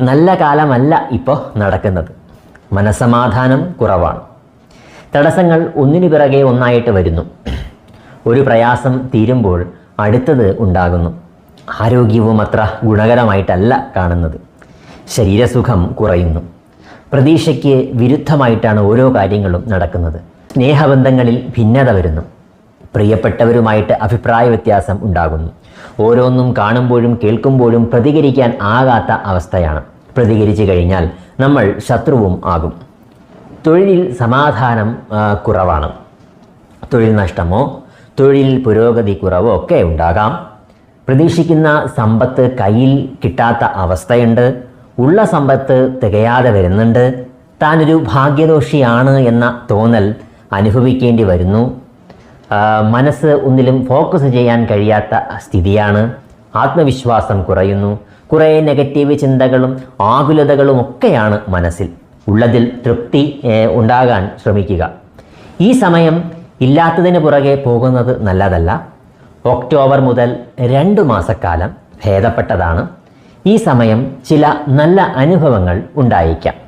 നല്ല കാലമല്ല ഇപ്പോൾ നടക്കുന്നത്. മനസമാധാനം കുറവാണ്. തടസ്സങ്ങൾ ഒന്നിനു പിറകെ ഒന്നായിട്ട് വരുന്നു. ഒരു പ്രയാസം തീരുമ്പോൾ അടുത്തത് ഉണ്ടാകുന്നു. ആരോഗ്യവും അത്ര ഗുണകരമായിട്ടല്ല കാണുന്നത്. ശരീരസുഖം കുറയുന്നു. പ്രതീക്ഷയ്ക്ക് വിരുദ്ധമായിട്ടാണ് ഓരോ കാര്യങ്ങളും നടക്കുന്നത്. സ്നേഹബന്ധങ്ങളിൽ ഭിന്നത വരുന്നു. പ്രിയപ്പെട്ടവരുമായിട്ട് അഭിപ്രായ വ്യത്യാസം ഉണ്ടാകുന്നു. ഓരോന്നും കാണുമ്പോഴും കേൾക്കുമ്പോഴും പ്രതികരിക്കാൻ ആകാത്ത അവസ്ഥയാണ്. പ്രതികരിച്ചു കഴിഞ്ഞാൽ നമ്മൾ ശത്രുവും ആകും. തൊഴിലിൽ സമാധാനം കുറവാണ്. തൊഴിൽ നഷ്ടമോ തൊഴിൽ പുരോഗതി കുറവോ ഒക്കെ ഉണ്ടാകാം. പ്രതീക്ഷിക്കുന്ന സമ്പത്ത് കയ്യിൽ കിട്ടാത്ത അവസ്ഥയുണ്ട്. ഉള്ള സമ്പത്ത് തികയാതെ വരുന്നുണ്ട്. താനൊരു ഭാഗ്യദോഷിയാണ് എന്ന തോന്നൽ അനുഭവിക്കേണ്ടി വരുന്നു. മനസ്സ് ഒന്നിലും ഫോക്കസ് ചെയ്യാൻ കഴിയാത്ത സ്ഥിതിയാണ്. ആത്മവിശ്വാസം കുറയുന്നു. കുറേ നെഗറ്റീവ് ചിന്തകളും ആകുലതകളും ഒക്കെയാണ് മനസ്സിൽ. ഉള്ളതിൽ തൃപ്തി ഉണ്ടാകാൻ ശ്രമിക്കുക. ഈ സമയം ഇല്ലാത്തതിന് പുറകെ പോകുന്നത് നല്ലതല്ല. ഒക്ടോബർ മുതൽ രണ്ട് മാസക്കാലം ഭേദപ്പെട്ടതാണ്. ഈ സമയം ചില നല്ല അനുഭവങ്ങൾ ഉണ്ടായേക്കാം.